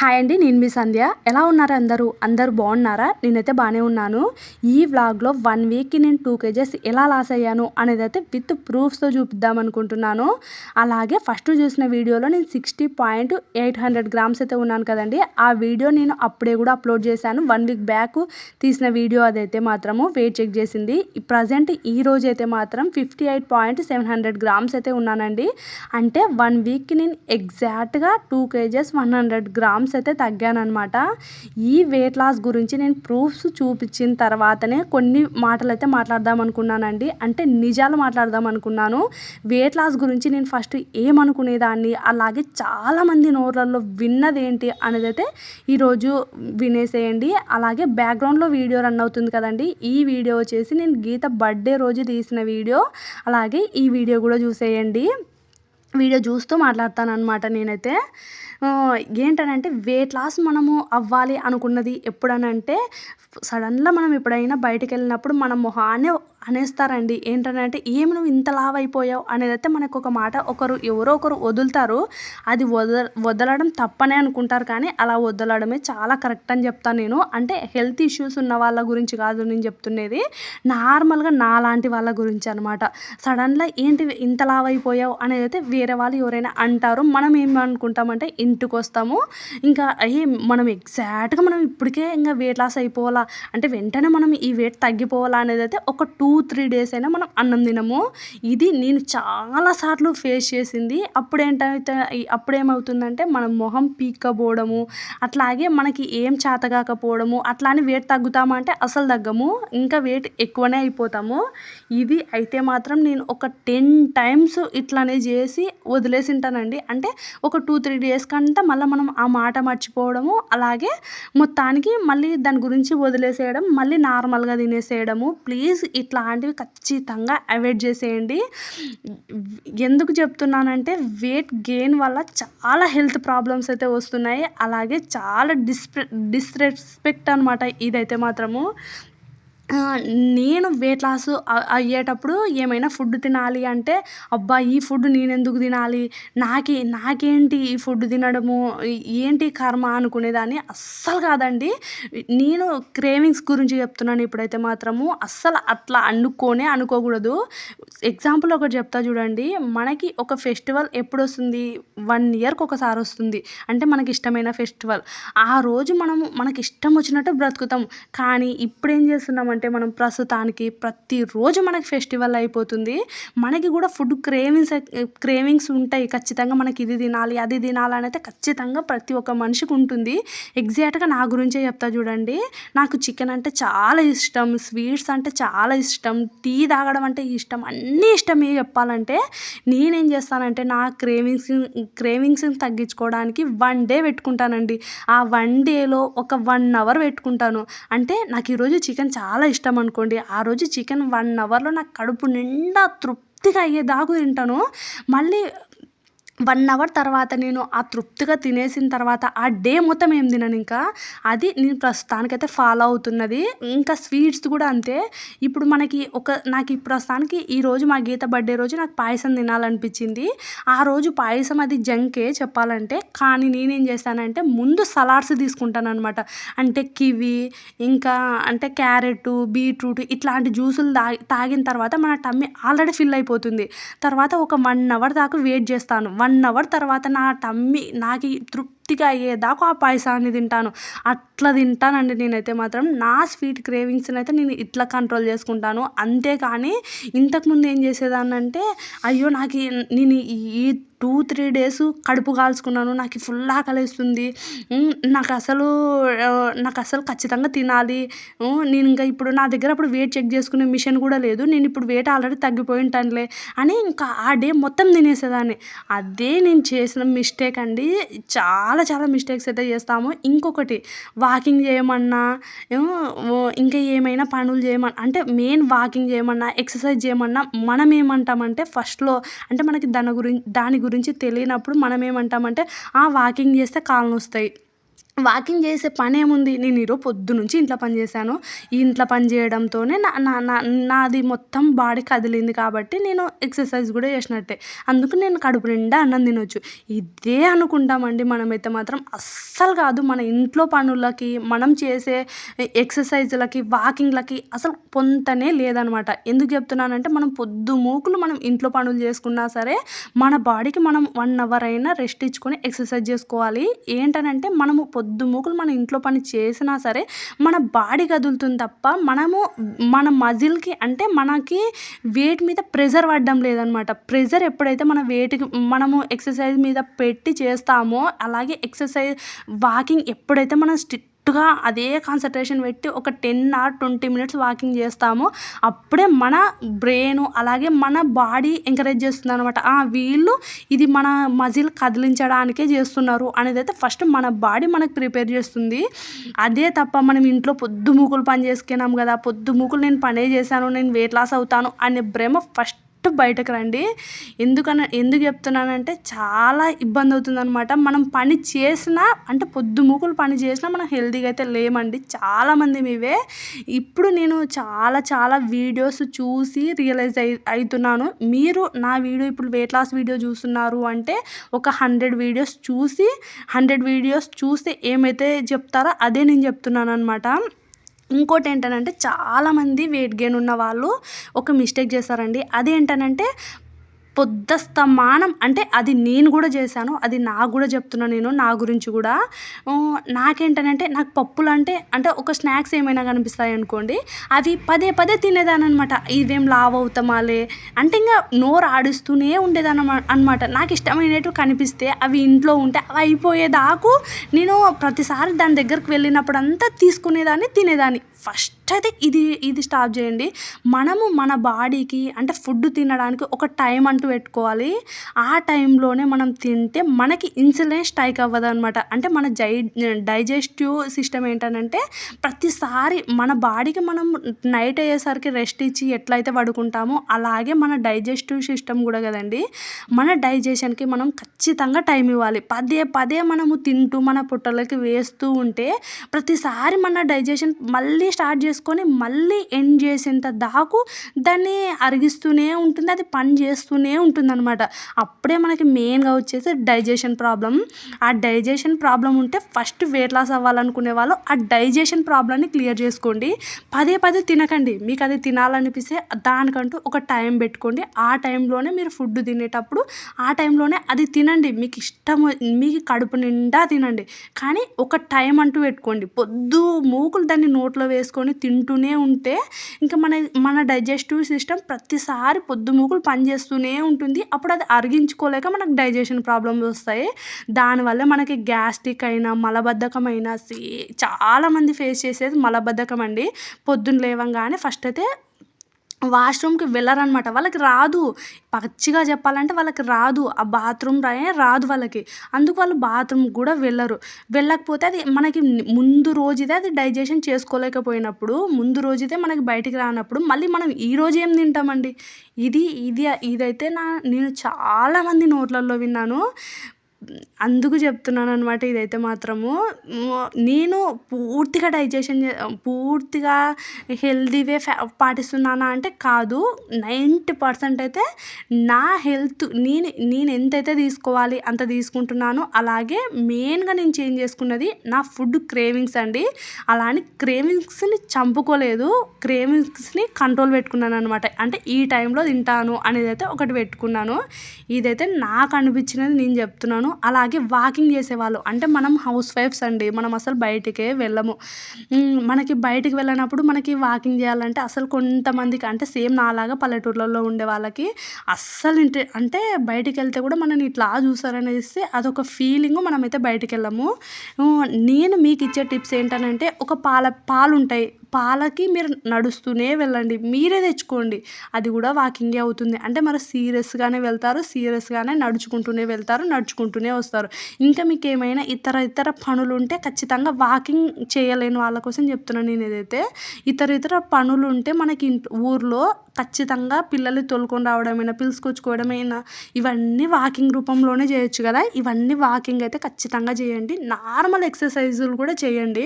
Hi అండి నేను మీ సంధ్య. ఎలా ఉన్నారు అందరూ? అందరూ బాగున్నారా? నేనైతే బాగానే ఉన్నాను. ఈ వ్లాగ్లో వన్ వీక్కి నేను టూ కేజెస్ ఎలా లాస్ అయ్యాను అనేది అయితే విత్ ప్రూఫ్స్తో చూపిద్దాం అనుకుంటున్నాను. అలాగే ఫస్ట్ చూసిన వీడియోలో నేను sixty point eight hundred grams అయితే ఉన్నాను కదండి. ఆ వీడియో నేను అప్పుడే కూడా అప్లోడ్ చేశాను. వన్ వీక్ బ్యాక్ తీసిన వీడియో అదైతే మాత్రము వెయిట్ చెక్ చేసింది. ప్రజెంట్ ఈ రోజు అయితే మాత్రం fifty eight point seven hundred grams అయితే ఉన్నానండి. అంటే వన్ వీక్కి నేను ఎగ్జాక్ట్గా two kgs one hundred grams అయితే తగ్గానమాట ఈ వెయిట్ లాస్ గురించి నేను ప్రూఫ్స్ చూపించిన తర్వాతనే కొన్ని మాటలు అయితే మాట్లాడదాం అనుకున్నానండి అంటే నిజాలు మాట్లాడదాం అనుకున్నాను వెయిట్ లాస్ గురించి నేను ఫస్ట్ ఏమనుకునేదాన్ని? అలాగే చాలామంది నోర్లలో విన్నది ఏంటి అనేది అయితే ఈరోజు వినేసేయండి. అలాగే బ్యాక్గ్రౌండ్లో వీడియో రన్ అవుతుంది కదండి. ఈ వీడియో వచ్చేసి నేను గీత బర్త్డే రోజు తీసిన వీడియో. అలాగే ఈ వీడియో కూడా చూసేయండి. వీడియో చూస్తూ మాట్లాడతాను అనమాట నేనైతే ఏంటనంటే వెయిట్ లాస్ మనము అవ్వాలి అనుకున్నది ఎప్పుడనంటే సడన్గా మనం ఎప్పుడైనా బయటికి వెళ్ళినప్పుడు మన మొహాన్ని అనేస్తారండి. ఏంటంటే ఏమి నువ్వు ఇంత లావైపోయావు? అనేది అయితే మనకు ఒక మాట. ఒకరు ఎవరో ఒకరు వదులుతారు. అది వద వదలడం తప్పనే అనుకుంటారు కానీ అలా వదలడమే చాలా కరెక్ట్ అని చెప్తాను నేను. అంటే హెల్త్ ఇష్యూస్ ఉన్న వాళ్ళ గురించి కాదు నేను చెప్తున్నది. నార్మల్గా నాలాంటి వాళ్ళ గురించి అనమాట సడన్గా ఏంటి ఇంత లావైపోయావు? అనేది అయితే వేరే వాళ్ళు ఎవరైనా అంటారు. మనం ఏమనుకుంటామంటే ఇంటికి వస్తాము ఇంకా అయ్యే మనం ఎగ్జాక్ట్గా మనం ఇప్పటికే ఇంకా వెయిట్ లాస్ అయిపోవాలా? అంటే వెంటనే మనం ఈ వెయిట్ తగ్గిపోవాలా? అనేది అయితే ఒక టూ త్రీ డేస్ అయినా మనం అన్నం తినము. ఇది నేను చాలాసార్లు ఫేస్ చేసింది. అప్పుడు ఏంటైతే అప్పుడు ఏమవుతుందంటే మన మొహం పీక్కపోవడము అట్లాగే మనకి ఏం చేతగాకపోవడము అట్లా అని వెయిట్ తగ్గుతామా అంటే అసలు తగ్గము. ఇంకా వెయిట్ ఎక్కువనే అయిపోతాము. ఇది అయితే మాత్రం నేను ఒక టెన్ టైమ్స్ ఇట్లానే చేసి వదిలేసి ఉంటానండి అంటే ఒక టూ త్రీ డేస్ కంటే మళ్ళీ మనం ఆ మాట మర్చిపోవడము అలాగే మొత్తానికి మళ్ళీ దాని గురించి వదిలేసేయడం మళ్ళీ నార్మల్గా తినేసేయడము. ప్లీజ్ ఇట్లా అలాంటివి ఖచ్చితంగా అవాయిడ్ చేసేయండి. ఎందుకు చెప్తున్నానంటే వెయిట్ గెయిన్ వల్ల చాలా హెల్త్ ప్రాబ్లమ్స్ అయితే వస్తున్నాయి. అలాగే చాలా డిస్ప్రె డిస్రెస్పెక్ట్ అనమాట ఇదైతే మాత్రము. నేను వెయిట్ లాస్ అయ్యేటప్పుడు ఏమైనా ఫుడ్ తినాలి అంటే అబ్బా ఈ ఫుడ్ నేను ఎందుకు తినాలి? నాకే నాకేంటి ఈ ఫుడ్ తినడము? ఏంటి కర్మ అనుకునేదాన్ని అస్సలు కాదండి. నేను క్రేవింగ్స్ గురించి చెప్తున్నాను ఇప్పుడైతే మాత్రము. అస్సలు అట్లా అనుకోనే అనుకోకూడదు. ఎగ్జాంపుల్ ఒకటి చెప్తా చూడండి. మనకి ఒక ఫెస్టివల్ ఎప్పుడు వస్తుంది వన్ ఇయర్కి ఒకసారి వస్తుంది. అంటే మనకి ఇష్టమైన ఫెస్టివల్ ఆ రోజు మనము మనకి ఇష్టం వచ్చినట్టు బ్రతుకుతాం. కానీ ఇప్పుడు ఏం చేస్తున్నామంటే అంటే మనం ప్రస్తుతానికి ప్రతిరోజు మనకి ఫెస్టివల్ అయిపోతుంది. మనకి కూడా ఫుడ్ క్రేవింగ్స్ క్రేవింగ్స్ ఉంటాయి. ఖచ్చితంగా మనకి ఇది తినాలి అది తినాలి అనేది అయితే ఖచ్చితంగా ప్రతి ఒక్క మనిషికి ఉంటుంది. ఎగ్జాక్ట్గా నా గురించే చెప్తా చూడండి. నాకు చికెన్ అంటే చాలా ఇష్టం. స్వీట్స్ అంటే చాలా ఇష్టం. టీ తాగడం అంటే ఇష్టం. అన్నీ ఇష్టమే చెప్పాలంటే. నేనేం చేస్తానంటే నా క్రేవింగ్స్ క్రేవింగ్స్ని తగ్గించుకోవడానికి వన్ డే పెట్టుకుంటానండి. ఆ వన్ డేలో ఒక వన్ అవర్ పెట్టుకుంటాను. అంటే నాకు ఈరోజు చికెన్ చాలా ఇష్టం అనుకోండి. ఆ రోజు చికెన్ వన్ అవర్లో నాకు కడుపు నిండా తృప్తిగా అయ్యేదాకా తింటాను. మళ్ళీ వన్ అవర్ తర్వాత నేను ఆ తృప్తిగా తినేసిన తర్వాత ఆ డే మొత్తం ఏం తినను ఇంకా? అది నేను ప్రస్తుతానికైతే ఫాలో అవుతున్నది. ఇంకా స్వీట్స్ కూడా అంతే. ఇప్పుడు మనకి ఒక నాకు ప్రస్తుతానికి ఈరోజు మా గీత బర్త్డే రోజు నాకు పాయసం తినాలనిపించింది. ఆ రోజు పాయసం అది జంకే చెప్పాలంటే. కానీ నేనేం చేస్తానంటే ముందు సలాడ్స్ తీసుకుంటాను అనమాట అంటే కివి ఇంకా అంటే క్యారెట్ బీట్రూట్ ఇట్లాంటి జ్యూసులు తాగి తాగిన తర్వాత మన టమ్మి ఆల్రెడీ ఫిల్ అయిపోతుంది. తర్వాత ఒక వన్ అవర్ దాకా వెయిట్ చేస్తాను. వన్ అవర్ తర్వాత నా టమ్మీ నాకు తృప్తిగా అయ్యేదాకా ఆ పాయసాన్ని తింటాను. అట్లా తింటానండి నేనైతే మాత్రం. నా స్వీట్ క్రేవింగ్స్ని అయితే నేను ఇట్లా కంట్రోల్ చేసుకుంటాను. అంతేకాని ఇంతకుముందు ఏం చేసేదాన్ని అంటే అయ్యో నాకు నేను ఈ టూ త్రీ డేస్ కడుపు కాల్చుకున్నాను. నాకు ఫుల్ ఆకలిస్తుంది. నాకు అసలు నాకు అసలు ఖచ్చితంగా తినాలి. నేను ఇంకా ఇప్పుడు నా దగ్గర అప్పుడు వెయిట్ చెక్ చేసుకునే మిషన్ కూడా లేదు. నేను ఇప్పుడు వెయిట్ ఆల్రెడీ తగ్గిపోయి ఉంటానులే అని ఇంకా ఆ డే మొత్తం తినేసేదాన్ని. అదే నేను చేసిన మిస్టేక్ అండి. చాలా చాలా మిస్టేక్స్ అయితే చేస్తాము. ఇంకొకటి వాకింగ్ చేయమన్నా ఇంకా ఏమైనా పనులు చేయమన్నా అంటే మెయిన్ వాకింగ్ చేయమన్నా ఎక్సర్సైజ్ చేయమన్నా మనం ఏమంటామంటే ఫస్ట్లో అంటే మనకి దాని గురించి దాని గురించి తెలియనప్పుడు మనం ఏమంటామంటే వాకింగ్ చేస్తే కాళ్ళు నొస్తాయి. వాకింగ్ చేసే పనేముంది? నేను ఈరోజు పొద్దునుంచి ఇంట్లో పని చేశాను. ఈ ఇంట్లో పని చేయడంతోనే నా నా నా నాది మొత్తం బాడీ కదిలింది కాబట్టి నేను ఎక్సర్సైజ్ కూడా చేసినట్టే. అందుకు నేను కడుపు నిండా అన్నం తినొచ్చు. ఇదే అనుకుంటామండి మనమైతే మాత్రం. అస్సలు కాదు మన ఇంట్లో పనులకి మనం చేసే ఎక్సర్సైజ్లకి వాకింగ్లకి అసలు పొంతనే లేదనమాట. ఎందుకు చెప్తున్నానంటే మనం పొద్దు మూకులు మనం ఇంట్లో పనులు చేసుకున్నా సరే మన బాడీకి మనం వన్ అవర్ అయినా రెస్ట్ ఇచ్చుకొని ఎక్సర్సైజ్ చేసుకోవాలి. ఏంటనంటే మనము పొద్దు మూకులు మన ఇంట్లో పని చేసినా సరే మన బాడీ కదులుతుంది తప్ప మనము మన మజిల్కి అంటే మనకి వెయిట్ మీద ప్రెజర్ పడడం లేదనమాట ప్రెజర్ ఎప్పుడైతే మన వెయిట్కి మనము ఎక్సర్సైజ్ మీద పెట్టి చేస్తామో అలాగే ఎక్సర్సైజ్ వాకింగ్ ఎప్పుడైతే మనం కరెక్ట్గా అదే కాన్సన్ట్రేషన్ పెట్టి ఒక ten or twenty minutes walking చేస్తామో. అప్పుడే మన బ్రెయిన్ అలాగే మన బాడీ ఎంకరేజ్ చేస్తుంది అనమాట వీళ్ళు ఇది మన మజిల్ కదిలించడానికే చేస్తున్నారు అనేది అయితే ఫస్ట్ మన బాడీ మనకు ప్రిపేర్ చేస్తుంది. అదే తప్ప మనం ఇంట్లో పొద్దు మూకులు పని చేసుకున్నాం కదా పొద్దు మూకులు నేను పనే చేశాను నేను వెయిట్ లాస్ అవుతాను అనే భ్రమ ఫస్ట్ బయటకు రండి. ఎందుకన ఎందుకు చెప్తున్నానంటే చాలా ఇబ్బంది అవుతుందనమాట మనం పని చేసినా అంటే పొద్దుమూకులు పని చేసినా మనం హెల్తీగా అయితే లేమండి. చాలామంది మీవే ఇప్పుడు నేను చాలా చాలా వీడియోస్ చూసి రియలైజ్ అయి అవుతున్నాను మీరు నా వీడియో ఇప్పుడు వెయిట్ లాస్ వీడియో చూస్తున్నారు అంటే ఒక హండ్రెడ్ వీడియోస్ చూసి హండ్రెడ్ వీడియోస్ చూస్తే ఏమైతే చెప్తారో అదే నేను చెప్తున్నాను అనమాట ఇంకోటి ఏంటనంటే చాలామంది వెయిట్ గెయిన్ ఉన్న వాళ్ళు ఒక మిస్టేక్ చేస్తారండి. అదేంటనంటే పొద్దస్తమానం. అంటే అది నేను కూడా చేశాను అది నాకు కూడా చెప్తున్నాను నేను నా గురించి కూడా. నాకేంటనంటే నాకు పప్పులు అంటే అంటే ఒక స్నాక్స్ ఏమైనా కనిపిస్తాయి అనుకోండి అవి పదే పదే తినేదాన్ని అనమాట ఇవేం లావ్ అవుతామాలే అంటే ఇంకా నోరు ఆడిస్తూనే ఉండేదాని అనమాట నాకు ఇష్టమైనట్టు కనిపిస్తే అవి ఇంట్లో ఉంటే అవి అయిపోయేదాకు నేను ప్రతిసారి దాని దగ్గరికి వెళ్ళినప్పుడు అంతా తీసుకునేదాన్ని తినేదాన్ని. ఫస్ట్ అయితే ఇది ఇది స్టాప్ చేయండి. మనము మన బాడీకి అంటే ఫుడ్ తినడానికి ఒక టైం అంటూ పెట్టుకోవాలి. ఆ టైంలోనే మనం తింటే మనకి ఇన్సులిన్ స్ట్రైక్ అవ్వదు అనమాట అంటే మన జై డైజెస్టివ్ సిస్టమ్ ఏంటనంటే ప్రతిసారి మన బాడీకి మనం నైట్ అయ్యేసరికి రెస్ట్ ఇచ్చి ఎట్లయితే పడుకుంటామో అలాగే మన డైజెస్టివ్ సిస్టమ్ కూడా కదండి. మన డైజెషన్కి మనం ఖచ్చితంగా టైం ఇవ్వాలి. పదే పదే మనము తింటూ మన పుట్టలకి వేస్తూ ఉంటే ప్రతిసారి మన డైజెషన్ మళ్ళీ స్టార్ట్ చేసుకొని మళ్ళీ ఎండ్ చేసేంత దాకు దాన్ని అరిగిస్తూనే ఉంటుంది అది పని చేస్తూనే ఉంటుంది అనమాట అప్పుడే మనకి మెయిన్గా వచ్చేసి డైజెషన్ ప్రాబ్లం ఆ డైజెషన్ ప్రాబ్లం ఉంటే ఫస్ట్ వెయిట్ లాస్ అవ్వాలనుకునే వాళ్ళు ఆ డైజెషన్ ప్రాబ్లమ్ని క్లియర్ చేసుకోండి. పదే పదే తినకండి. మీకు అది తినాలనిపిస్తే దానికంటూ ఒక టైం పెట్టుకోండి. ఆ టైంలోనే మీరు ఫుడ్ తినేటప్పుడు ఆ టైంలోనే అది తినండి. మీకు ఇష్టం మీకు కడుపు నిండా తినండి. కానీ ఒక టైం అంటూ పెట్టుకోండి. పొద్దు మూకులు దాన్ని నోట్లో వేసుకొని తింటూనే ఉంటే ఇంకా మన మన డైజెస్టివ్ సిస్టమ్ ప్రతిసారి పొద్దుమూకులు పనిచేస్తూనే ఉంటుంది. అప్పుడు అది అరిగించుకోలేక మనకు డైజెషన్ ప్రాబ్లమ్స్ వస్తాయి. దానివల్ల మనకి గ్యాస్ట్రిక్ అయినా మలబద్ధకం అయినా చాలామంది ఫేస్ చేసేది మలబద్ధకం అండి. పొద్దున్న లేవగానే ఫస్ట్ అయితే వాష్రూమ్కి వెళ్ళరనమాట వాళ్ళకి రాదు. పచ్చిగా చెప్పాలంటే వాళ్ళకి రాదు. ఆ బాత్రూమ్ రాయే రాదు వాళ్ళకి. అందుకు వాళ్ళు బాత్రూమ్ కూడా వెళ్ళరు. వెళ్ళకపోతే అది మనకి ముందు రోజుదే అది డైజెషన్ చేసుకోలేకపోయినప్పుడు ముందు రోజుదే మనకి బయటికి రానప్పుడు మళ్ళీ మనం ఈరోజు ఏం తింటామండి? ఇది ఇది ఇదైతే నా నేను చాలామంది నోట్లల్లో విన్నాను. అందుకు చెప్తున్నాను అనమాట ఇదైతే మాత్రము. నేను పూర్తిగా డైజెషన్ పూర్తిగా హెల్దీ వే పాటిస్తున్నానా అంటే కాదు. నైంటీ పర్సెంట్ అయితే నా హెల్త్ నేను నేను ఎంతైతే తీసుకోవాలి అంత తీసుకుంటున్నాను అలాగే మెయిన్గా నేను చేంజ్ చేసుకున్నది నా ఫుడ్ క్రేవింగ్స్ అండి. అలా అని క్రేవింగ్స్ని చంపుకోలేదు. క్రేవింగ్స్ని కంట్రోల్ పెట్టుకున్నాను అనమాట అంటే ఈ టైంలో తింటాను అనేది అయితే ఒకటి పెట్టుకున్నాను. ఇదైతే నాకు అనిపించినది నేను చెప్తున్నాను. అలాగే వాకింగ్ చేసేవాళ్ళు. అంటే మనం హౌస్ వైఫ్స్ అండి. మనం అసలు బయటికే వెళ్ళము. మనకి బయటికి వెళ్ళినప్పుడు మనకి వాకింగ్ చేయాలంటే అసలు కొంతమందికి అంటే సేమ్ నాలాగా పల్లెటూర్లలో ఉండే వాళ్ళకి అస్సలు ఇంటి అంటే బయటికి వెళ్తే కూడా మనని ఇట్లా చూసారనేసి అదొక ఫీలింగ్ మనమైతే బయటికి వెళ్ళము. నేను మీకు ఇచ్చే టిప్స్ ఏంటనంటే ఒక పాల పాలు ఉంటాయి పాలకి మీరు నడుస్తూనే వెళ్ళండి. మీరే తెచ్చుకోండి. అది కూడా వాకింగే అవుతుంది. అంటే మరి సీరియస్గానే వెళ్తారు సీరియస్గానే నడుచుకుంటూనే వెళ్తారు నడుచుకుంటూనే వస్తారు. ఇంకా మీకు ఏమైనా ఇతర ఇతర పనులు ఉంటే ఖచ్చితంగా వాకింగ్ చేయలేని వాళ్ళ కోసం చెప్తున్నాను నేను ఏదైతే ఇతర ఇతర పనులు ఉంటే మనకి ఊర్లో ఖచ్చితంగా పిల్లల్ని తోలుకొని రావడమైనా పిలుచుకొచ్చుకోవడమైనా ఇవన్నీ వాకింగ్ రూపంలోనే చేయొచ్చు కదా. ఇవన్నీ వాకింగ్ అయితే ఖచ్చితంగా చేయండి. నార్మల్ ఎక్సర్సైజులు కూడా చేయండి.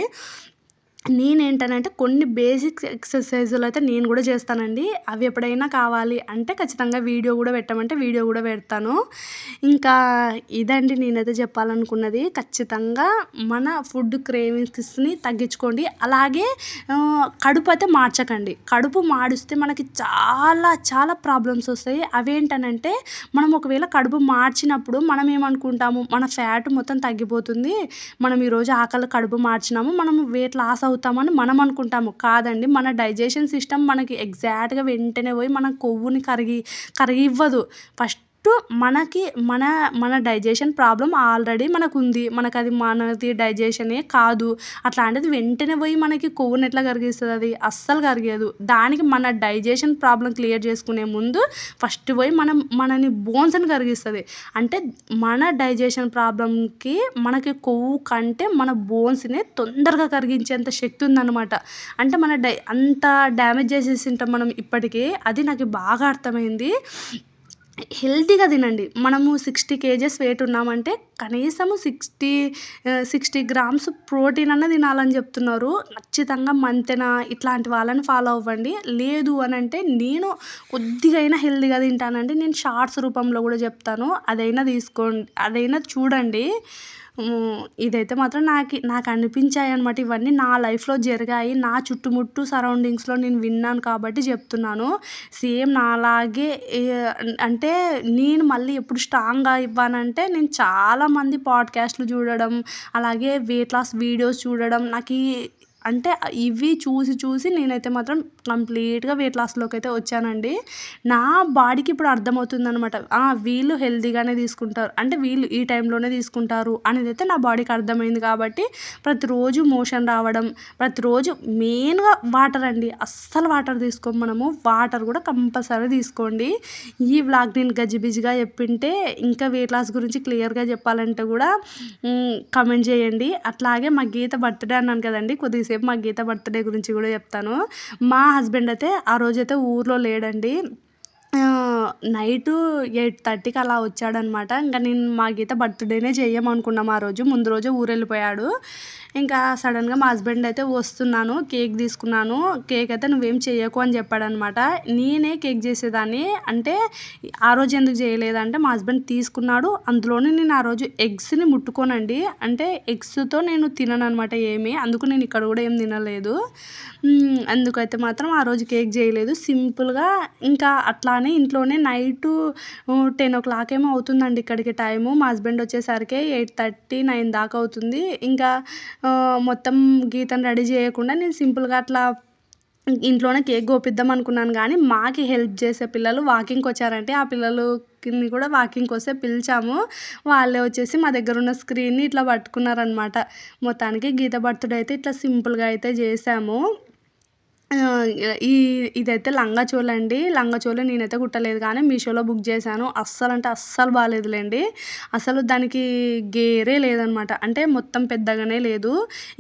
నేనేంటనంటే కొన్ని బేసిక్ ఎక్సర్సైజులు అయితే నేను కూడా చేస్తానండి. అవి ఎప్పుడైనా కావాలి అంటే ఖచ్చితంగా వీడియో కూడా పెట్టమంటే వీడియో కూడా పెడతాను. ఇంకా ఇదండి నేనైతే చెప్పాలనుకున్నది. ఖచ్చితంగా మన ఫుడ్ క్రేవింగ్స్ని తగ్గించుకోండి. అలాగే కడుపు అయితే మార్చకండి. కడుపు మాడిస్తే మనకి చాలా చాలా ప్రాబ్లమ్స్ వస్తాయి. అవేంటనంటే మనం ఒకవేళ కడుపు మార్చినప్పుడు మనం ఏమనుకుంటాము? మన ఫ్యాట్ మొత్తం తగ్గిపోతుంది. మనం ఈరోజు ఆకలి కడుపు మార్చినాము. మనం వెయిట్ లాస్ అవుతామని మనం అనుకుంటాము. కాదండి మన డైజెషన్ సిస్టమ్ మనకి ఎగ్జాక్ట్గా వెంటనే పోయి మన కొవ్వుని కరిగి కరిగివ్వదు. ఫస్ట్ మనకి మన మన డైజెషన్ ప్రాబ్లం ఆల్రెడీ మనకు ఉంది మనకు అది మనది డైజెషనే కాదు. అట్లాంటిది వెంటనే పోయి మనకి కొవ్వుని ఎట్లా కరిగిస్తుంది అది? అస్సలు కరిగేదు. దానికి మన డైజెషన్ ప్రాబ్లం క్లియర్ చేసుకునే ముందు ఫస్ట్ పోయి మనం మనని బోన్స్ని కరిగిస్తుంది. అంటే మన డైజెషన్ ప్రాబ్లంకి మనకి కొవ్వు కంటే మన బోన్స్ని తొందరగా కరిగించేంత శక్తి ఉందన్నమాట. అంటే మన డై అంత డ్యామేజ్ చేసేసి ఉంటాం మనం ఇప్పటికే. అది నాకు బాగా అర్థమైంది. హెల్తీగా తినండి. మనము సిక్స్టీ కేజెస్ వెయిట్ ఉన్నామంటే కనీసము సిక్స్టీ సిక్స్టీ గ్రామ్స్ ప్రోటీన్ అన్న తినాలని చెప్తున్నారు. ఖచ్చితంగా మంతెన? ఇట్లాంటి వాళ్ళని ఫాలో అవ్వండి. లేదు అని అంటే నేను కొద్దిగైనా హెల్తీగా తింటానండి. నేను షార్ట్స్ రూపంలో కూడా చెప్తాను. అదైనా తీసుకోండి. అదైనా చూడండి. ఇదైతే మాత్రం నాకు నాకు అనిపించాయి అనమాట ఇవన్నీ నా లైఫ్లో జరిగాయి. నా చుట్టుముట్టు సరౌండింగ్స్లో నేను విన్నాను కాబట్టి చెప్తున్నాను. సేమ్ నాలాగే అంటే నేను మళ్ళీ ఎప్పుడు స్ట్రాంగ్గా ఇవ్వానంటే నేను చాలామంది పాడ్కాస్ట్లు చూడడం అలాగే వెయిట్ లాస్ వీడియోస్ చూడడం నాకు ఈ అంటే ఇవి చూసి చూసి నేనైతే మాత్రం కంప్లీట్గా వెయిట్ లాస్లోకి అయితే వచ్చానండి. నా బాడీకి ఇప్పుడు అర్థమవుతుంది అనమాట వీళ్ళు హెల్తీగానే తీసుకుంటారు. అంటే వీళ్ళు ఈ టైంలోనే తీసుకుంటారు అనేది అయితే నా బాడీకి అర్థమైంది కాబట్టి ప్రతిరోజు మోషన్ రావడం ప్రతిరోజు మెయిన్గా వాటర్ అండి. అస్సలు వాటర్ తీసుకోము మనము. వాటర్ కూడా కంపల్సరీ తీసుకోండి. ఈ వ్లాగ్ నేను గజిబిజిగా చెప్పింటే ఇంకా వెయిట్ లాస్ గురించి క్లియర్గా చెప్పాలంటే కూడా కమెంట్ చేయండి. అట్లాగే మా గీత బర్త్డే అన్నాను కదండి కొద్దిగా కొద్దిసేపు మా గీత బర్త్డే గురించి కూడా చెప్తాను. మా హస్బెండ్ అయితే ఆ రోజైతే ఊర్లో లేడండి. నైటు ఎయిట్ థర్టీకి అలా వచ్చాడనమాట. ఇంకా నేను మా గీత బర్త్డేనే చేయమనుకున్నాం ఆ రోజు. ముందు రోజు ఊరు వెళ్ళిపోయాడు ఇంకా సడన్గా మా హస్బెండ్ అయితే వస్తున్నాను కేక్ తీసుకున్నాను. కేక్ అయితే నువ్వేం చేయకు అని చెప్పాడనమాట. నేనే కేక్ చేసేదాన్ని. అంటే ఆ రోజు ఎందుకు చేయలేదంటే మా హస్బెండ్ తీసుకున్నాడు. అందులోనే నేను ఆ రోజు ఎగ్స్ని ముట్టుకోనండి. అంటే ఎగ్స్తో నేను తినను అనమాట ఏమి. అందుకు నేను ఇక్కడ కూడా ఏం తినలేదు. అందుకైతే మాత్రం ఆ రోజు కేక్ చేయలేదు. సింపుల్గా ఇంకా అట్లానే ఇంట్లోనే నైట్ టెన్ ఓ క్లాక్ ఏమో అవుతుందండి ఇక్కడికి టైము. మా హస్బెండ్ వచ్చేసరికి ఎయిట్ థర్టీ నైన్ దాకా అవుతుంది. ఇంకా మొత్తం గీతను రెడీ చేయకుండా నేను సింపుల్గా అట్లా ఇంట్లోనే కేక్ కోపిద్దాం అనుకున్నాను కానీ మాకి హెల్ప్ చేసే పిల్లలు వాకింగ్కి వచ్చారంటే ఆ పిల్లలు కూడా వాకింగ్కి వస్తే పిలిచాము. వాళ్ళే వచ్చేసి మా దగ్గర ఉన్న స్క్రీన్ని ఇట్లా పట్టుకున్నారనమాట మొత్తానికి గీత బర్త్డే అయితే ఇట్లా సింపుల్గా అయితే చేసాము. ఈ ఇదైతే లంగా చోలండి లంగా చోలి నేనైతే కుట్టలేదు కానీ మీషోలో బుక్ చేశాను. అస్సలు అంటే అస్సలు బాగాలేదులేండి అసలు దానికి గేరే లేదనమాట. అంటే మొత్తం పెద్దగానే లేదు.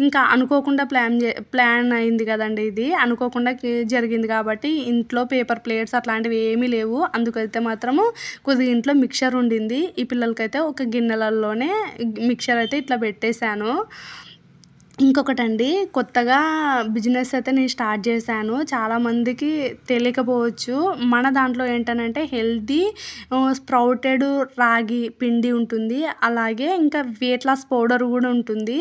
ఇంకా అనుకోకుండా ప్లాన్ చే ప్లాన్ అయింది కదండి ఇది. అనుకోకుండా జరిగింది కాబట్టి ఇంట్లో పేపర్ ప్లేట్స్ అట్లాంటివి ఏమీ లేవు. అందుకైతే మాత్రము కొద్దిగా ఇంట్లో మిక్చర్ ఉండింది. ఈ పిల్లలకైతే ఒక గిన్నెలలోనే మిక్చర్ అయితే ఇట్లా పెట్టేశాను. ఇంకొకటండి కొత్తగా బిజినెస్ అయితే నేను స్టార్ట్ చేశాను. చాలామందికి తెలియకపోవచ్చు. మన దాంట్లో ఏంటనంటే హెల్తీ స్ప్రౌటెడ్ రాగి పిండి ఉంటుంది. అలాగే ఇంకా వెయిట్ లాస్ పౌడర్ కూడా ఉంటుంది.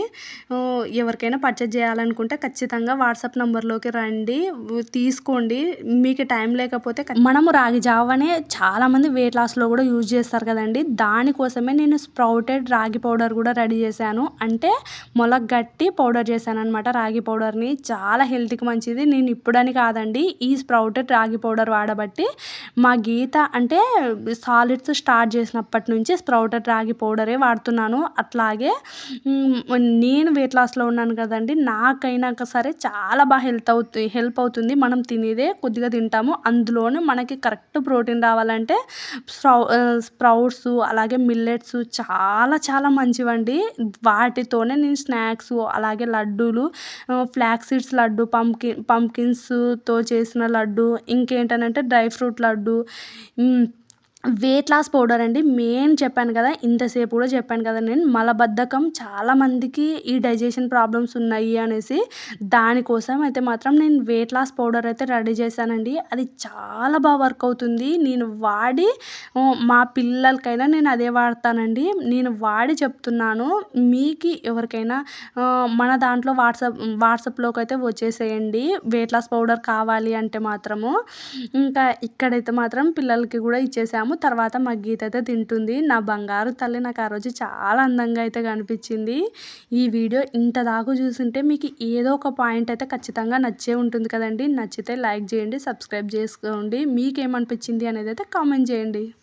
ఎవరికైనా పర్చేజ్ చేయాలనుకుంటే ఖచ్చితంగా వాట్సాప్ నెంబర్లోకి రండి. తీసుకోండి. మీకు టైం లేకపోతే మనము రాగి జావనే చాలామంది వెయిట్ లాస్లో కూడా యూజ్ చేస్తారు కదండి. దానికోసమే నేను స్ప్రౌటెడ్ రాగి పౌడర్ కూడా రెడీ చేశాను. అంటే మొలగట్టి పౌడర్ చేశాననమాట రాగి పౌడర్ని. చాలా హెల్త్కి మంచిది. నేను ఇప్పుడని కాదండి ఈ స్ప్రౌటెడ్ రాగి పౌడర్ వాడబట్టి మా గీత అంటే సాలిడ్స్ స్టార్ట్ చేసినప్పటి నుంచి స్ప్రౌటెడ్ రాగి పౌడరే వాడుతున్నాను. అట్లాగే నేను వెయిట్ లాస్లో ఉన్నాను కదండి నాకైనాక సరే చాలా బాగా హెల్త్ అవుతుంది హెల్ప్ అవుతుంది. మనం తినేదే కొద్దిగా తింటాము. అందులోనే మనకి కరెక్ట్ ప్రోటీన్ రావాలంటే స్ప్రౌ స్ప్రౌట్స్ అలాగే మిల్లెట్స్ చాలా చాలా మంచివండి. వాటితోనే నేను స్నాక్స్ అలాగే అలాగే లడ్డూలు ఫ్లాక్ సీడ్స్ లడ్డు పంప్కిన్ పంకిన్స్తో చేసిన laddu ఇంకేంటనంటే dry fruit laddu weight loss powder అండి. మెయిన్ చెప్పాను కదా ఇంతసేపు కూడా చెప్పాను కదా నేను. మలబద్ధకం చాలామందికి ఈ డైజెషన్ ప్రాబ్లమ్స్ ఉన్నాయి అనేసి దానికోసం అయితే మాత్రం నేను వెయిట్ లాస్ పౌడర్ అయితే రెడీ చేశానండి. అది చాలా బాగా వర్క్ అవుతుంది. నేను వాడి మా పిల్లలకైనా నేను అదే వాడతానండి. నేను వాడి చెప్తున్నాను. మీకు ఎవరికైనా మన దాంట్లో వాట్సాప్ వాట్సాప్లోకి అయితే వచ్చేసేయండి. వెయిట్ లాస్ పౌడర్ కావాలి అంటే మాత్రము. ఇంకా ఇక్కడైతే మాత్రం పిల్లలకి కూడా ఇచ్చేసాము. తర్వాత మా గీత అయితే తింటుంది. నా బంగారు తల్లి నాకు ఆ రోజు చాలా అందంగా అయితే కనిపించింది. ఈ వీడియో ఇంత దాకా చూసుంటే మీకు ఏదో ఒక పాయింట్ అయితే ఖచ్చితంగా నచ్చే ఉంటుంది కదండి. నచ్చితే లైక్ చేయండి సబ్స్క్రైబ్ చేసుకోండి. మీకు ఏమనిపించింది అనేది అయితే కామెంట్ చేయండి.